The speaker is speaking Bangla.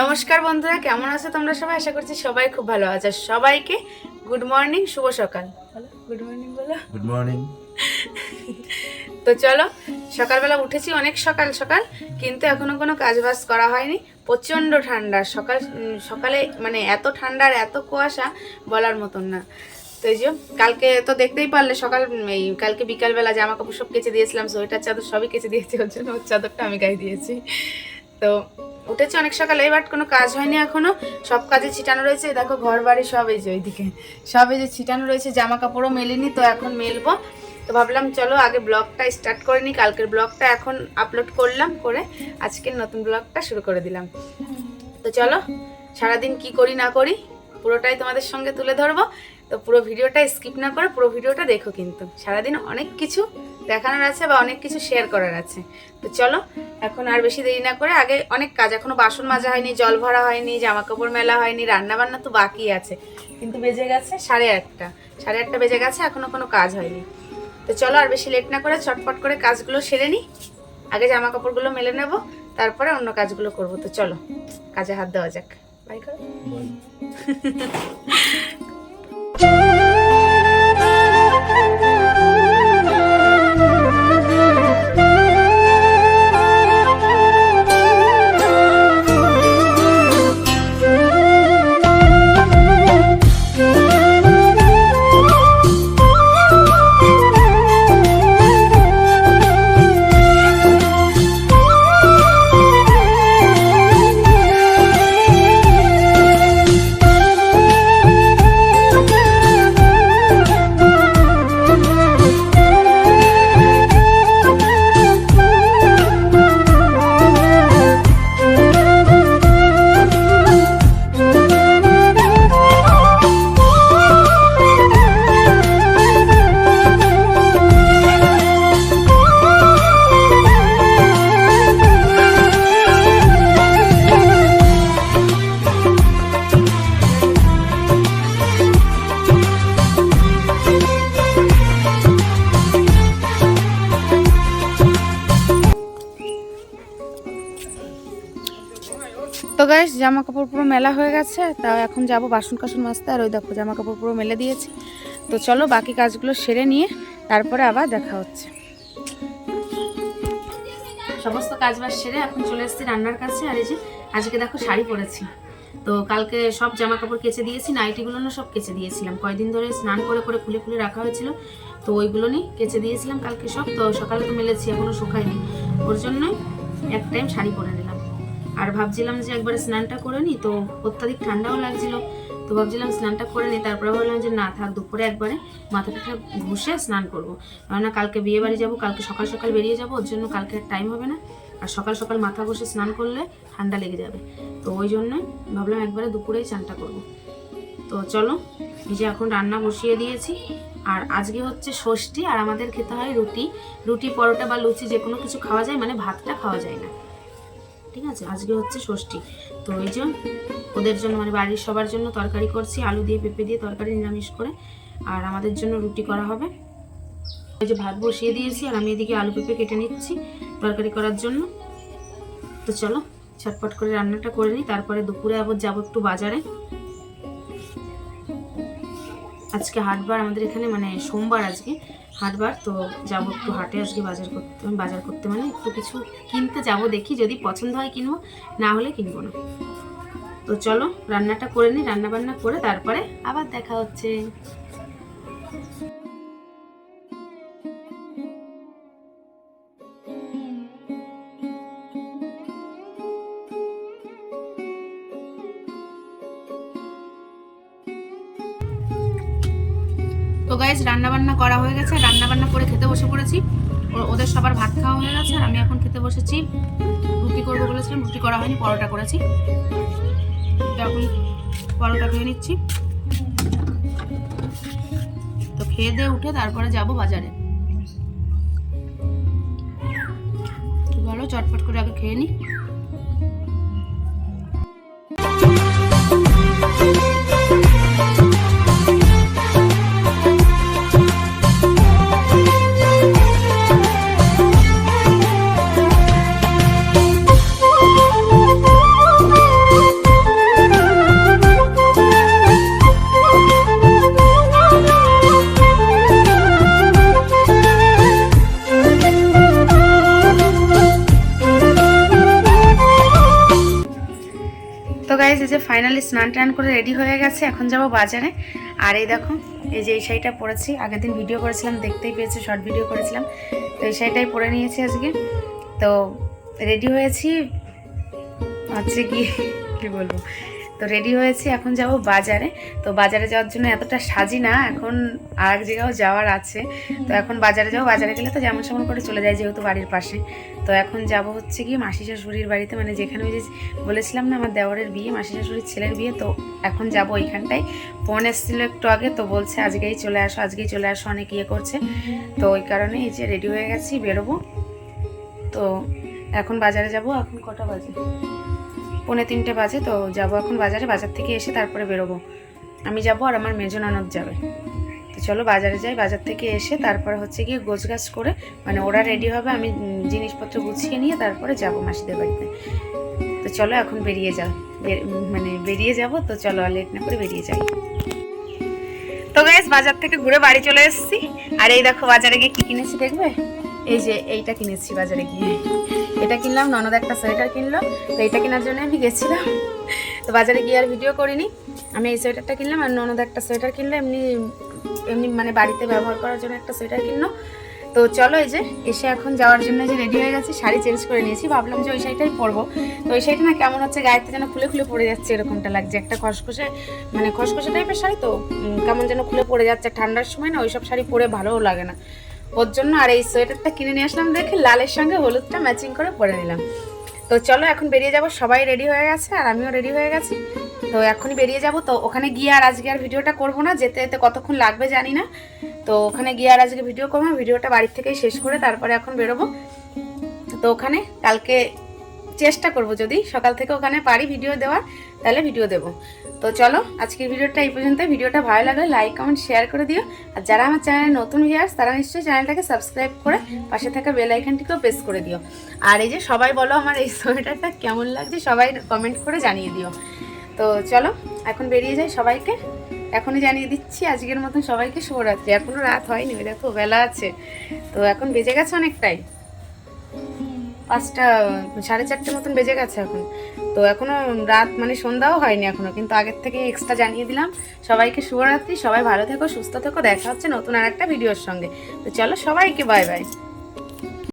নমস্কার বন্ধুরা কেমন আছো তোমরা সবাই? আশা করছি সবাই খুব ভালো আছে। সবাইকে গুড মর্নিং শুভ সকাল। গুড মর্নিং বলো। গুড মর্নিং তো চলো সকালবেলা উঠেছি অনেক সকাল সকাল কিন্তু এখনও কোনো কাজ বাজ করা হয়নি। প্রচণ্ড ঠান্ডা সকাল সকালে মানে এত ঠান্ডা আর এত কুয়াশা বলার মতন না। তো এই যে কালকে তো দেখতেই পারলে সকাল এই কালকে বিকালবেলা জামা কাপড় সব কেচে দিয়েছিলাম সোয়েটার চাদর সবই কেচে দিয়েছি ওর জন্য ওর চাদরটা আমি গায়ে দিয়েছি। তো উঠেছি অনেক সকালে বাট কোনো কাজ হয়নি এখনও। সব কাজে ছিটানো রয়েছে দেখো ঘর বাড়ি সব এই যে ওইদিকে। সব এই যে ছিটানো রয়েছে জামা কাপড়ও মেলিনি তো এখন মেলবো। তো ভাবলাম চলো আগে ব্লগটা স্টার্ট করে নিই, কালকের ব্লগটা এখন আপলোড করলাম করে আজকের নতুন ব্লগটা শুরু করে দিলাম। তো চলো, সারাদিন কি করি না করি, পুরোটাই তোমাদের সঙ্গে তুলে ধরবো। তো পুরো ভিডিওটা স্কিপ না করে পুরো ভিডিওটা দেখো কিন্তু। সারাদিন অনেক কিছু দেখানোর আছে বা অনেক কিছু শেয়ার করার আছে। তো চলো এখন আর বেশি দেরি না করে আগে অনেক কাজ এখনও বাসন মাজা হয়নি জল ভরা হয়নি জামা কাপড় মেলা হয়নি রান্না বান্না তো বাকি আছে। কিন্তু বেজে গেছে সাড়ে আটটা। সাড়ে আটটা বেজে গেছে এখনও কোনো কাজ হয়নি। তো চলো আর বেশি লেট না করে চটপট করে কাজগুলো সেরে নিই আগে জামা কাপড়গুলো মেলে নেব তারপরে অন্য কাজগুলো করব। তো চলো কাজে হাত দেওয়া যাক। বাই করো তো গাইস জামা কাপড় পুরো মেলা হয়ে গেছে, তাও এখন যাব বাসন কাসন মাজতে, আর ওই দেখো জামা কাপড় পুরো মেলে দিয়েছি। তো চলো বাকি কাজগুলো সেরে নিয়ে তারপরে আবার দেখা হচ্ছে। সমস্ত কাজ বাজ সেরে এখন চলে এসেছি রান্নার কাছে, আর এই যে আজকে দেখো শাড়ি পরেছি। তো কালকে সব জামা কাপড় কেচে দিয়েছি, নাইটিগুলো না সব কেচে দিয়েছিলাম। কয়দিন ধরে স্নান করে করে খুলে খুলে রাখা হয়েছিল, তো ওইগুলো নিয়ে কেচে দিয়েছিলাম কালকে সব। তো সকালে তো মেলেছি, এখনও শুকায়নি। ওর জন্যই এক টাইম শাড়ি পরে আর ভাবছিলাম যে একবারে স্নানটা করে নিই তো অত্যাধিক ঠান্ডাও লাগছিল। তো ভাবছিলাম স্নানটা করে নিই তারপরে ভাবলাম যে না থাক, দুপুরে একবারে মাথাটা ঘুষে স্নান করব। কেননা কালকে বিয়ে বাড়ি যাব, কালকে সকাল সকাল বেরিয়ে যাব, ওর জন্য কালকে টাইম হবে না। আর সকাল সকাল মাথা ঘষে স্নান করলে ঠান্ডা লেগে যাবে। তো ওই জন্যই ভাবলাম একবারে দুপুরেই স্নানটা করব। তো চলো, এই যে এখন রান্না বসিয়ে দিয়েছি। আর আজকে হচ্ছে ষষ্ঠী, আর আমাদের খেতে হয় রুটি। রুটি, পরোটা বা লুচি যে কোনো কিছু খাওয়া যায় মানে ভাতটা খাওয়া যায় না। ঠিক আছে? আজকে হচ্ছে ষষ্ঠী। তো এই যে ওদের জন্য মানে বাড়ির সবার জন্য তরকারি করছি, আলু দিয়ে পেঁপে দিয়ে তরকারি নিরামিষ করে। আর আমাদের জন্য রুটি করা হবে। এই যে ভাত বসিয়ে দিয়েছি, আর আমি এদিকে আলু পেঁপে কেটে নিচ্ছি তরকারি করার জন্য। তো চলো, ছটপট করে রান্নাটা করে নিই, তারপরে দুপুরে আবার যাব একটু বাজারে। আজকে হাটবার আমাদের এখানে মানে সোমবার আজকে। হাটবার, তো যাব একটু হাটে আজকে বাজার করতে বাজার করতে মানে একটু কিছু কিনতে যাব দেখি, যদি পছন্দ হয় কিনবো, না হলে কিনবো না। তো চলো, রান্নাটা করে নিই রান্না বান্না করে তারপরে আবার দেখা হচ্ছে। তো গাইজ রান্না বান্না করা হয়ে গেছে। রান্না বান্না করে খেতে বসে পড়েছি। ওদের সবার ভাত খাওয়া হয়ে গেছে। আর আমি এখন খেতে বসেছি। রুটি করব বলেছিলাম, রুটি করা হয়নি, পরোটা করেছি। এখন পরোটা খেয়ে নিচ্ছি। তো খেয়ে দিয়ে উঠে তারপরে যাব বাজারে। চটপট করে আগে খেয়ে নিই গাইজ এই যে ফাইনালি স্নান টান করে রেডি হয়ে গেছে, এখন যাব বাজারে। আর এই দেখো, এই যে এই শাড়িটা পরেছি, আগের দিন ভিডিও করেছিলাম, দেখতেই পেয়েছি শর্ট ভিডিও করেছিলাম। তো এই শাড়িটাই পরে নিয়েছি আজকে। তো রেডি হয়েছি, হচ্ছে কি কি বলব? তো রেডি হয়েছি, এখন যাব বাজারে। তো বাজারে যাওয়ার জন্য এতটা সাজি না, এখন আর এক জায়গাও যাওয়ার আছে। তো এখন বাজারে যাব, বাজারে গেলে তো যেমন সেমন করে চলে যায় যেহেতু বাড়ির পাশে। তো এখন যাব হচ্ছে কি মাসি শাশুড়ির বাড়িতে। মানে যেখানে ওই যে বলেছিলাম না, আমার দেওয়ারের বিয়ে, মাসি শাশুড়ির ছেলের বিয়ে, তো এখন যাব ওইখানটায়। ফোন এসেছিল একটু আগে, তো বলছে আজকেই চলে আসো, আজকেই চলে আসো, অনেক ইয়ে করছে। তো ওই কারণে এই যে রেডি হয়ে গেছি, বেরোবো। তো এখন বাজারে যাব, এখন কটা বাজে? পৌনে তিনটে বাজে, তো যাব এখন বাজারে, বাজার থেকে এসে তারপরে বেরোবো। আমি যাব আর আমার মেজো ননদ যাবে। চলো বাজারে যাই, বাজার থেকে এসে তারপরে হচ্ছে গিয়ে গোছগাছ করে মানে ওরা রেডি হবে, আমি জিনিসপত্র গুছিয়ে নিয়ে তারপরে যাব মাসিদের বাড়িতে। তো চলো এখন বেরিয়ে যাও। মানে বেরিয়ে যাব, তো চলো লেট না করে বেরিয়ে যাই। তো গাইস বাজার থেকে ঘুরে বাড়ি চলে এসেছি। আর এই দেখো বাজারে গিয়ে কি কিনেছি দেখবে? এই যে এইটা কিনেছি বাজারে গিয়ে। এটা কিনলাম, ননদ একটা সোয়েটার কিনলো, তো এইটা কেনার জন্য আমি গেছিলাম। তো বাজারে গিয়ে আর ভিডিও করিনি। আমি এই সোয়েটারটা কিনলাম আর ননদ একটা সোয়েটার কিনলো, এমনি এমনি মানে বাড়িতে ব্যবহার করার জন্য একটা সোয়েটার কিনলো। তো চলো এই যে, এসে এখন যাওয়ার জন্য যে রেডি হয়ে গেছি, শাড়ি চেঞ্জ করে নিয়েছি। ভাবলাম যে ওই শাড়িটাই পরবো। তো ওই শাড়িটা না কেমন হচ্ছে, গায়েতে যেন খুলে খুলে পড়ে যাচ্ছে এরকমটা লাগছে। একটা খসখসে মানে খসখসে টাইপের শাড়ি তো কেমন যেন খুলে পড়ে যাচ্ছে। ঠান্ডার সময় না ওইসব শাড়ি পরে ভালোও লাগে না। ওর জন্য আর এই সোয়েটারটা কিনে নিয়ে আসলাম দেখে লালের সঙ্গে হলুদটা ম্যাচিং করে পরে নিলাম। তো চলো এখন বেরিয়ে যাব, সবাই রেডি হয়ে গেছে আর আমিও রেডি হয়ে গেছি। তো এখনই বেরিয়ে যাব। তো ওখানে গিয়ে আর আজকে আর ভিডিওটা করব না, যেতে যেতে কতক্ষণ লাগবে জানি না। তো ওখানে গিয়ে আর আজকে ভিডিও করব ভিডিওটা বাড়ির থেকেই শেষ করে তারপরে এখন বেরোবো। তো ওখানে কালকে চেষ্টা করব যদি, সকাল থেকে ওখানে পারি ভিডিও দেওয়ার, তাহলে ভিডিও দেব। তো চলো, আজকের ভিডিওটা এই পর্যন্ত ভিডিওটা ভালো লাগলে লাইক, কমেন্ট, শেয়ার করে দিও। আর যারা আমার চ্যানেলে নতুন ভিউয়ার্স, তারা নিশ্চয়ই চ্যানেলটাকে সাবস্ক্রাইব করে পাশে থাকা বেল আইকনটিকেও প্রেস করে দিও। আর এই যে সবাই বলো আমার এই সোয়েটারটা কেমন লাগছে, সবাই কমেন্ট করে জানিয়ে দিও। তো চলো, এখন বেরিয়ে যাই সবাইকে। এখনই জানিয়ে দিচ্ছি, আজকের মতন সবাইকে শুভরাত্রি। এখনও রাত হয়নি দেখো বেলা আছে। তো এখন বেজে গেছে অনেকটাই। পাঁচটা, সাড়ে চারটে মতন বেজে গেছে এখন। তো এখনও রাত মানে সন্ধ্যাও হয়নি এখনও, কিন্তু আগের থেকে এক্সট্রা জানিয়ে দিলাম। সবাইকে শুভরাত্রি, সবাই ভালো থেকো, সুস্থ থেকো, দেখা হচ্ছে নতুন আর একটা ভিডিওর সঙ্গে। তো চলো সবাইকে বাই বাই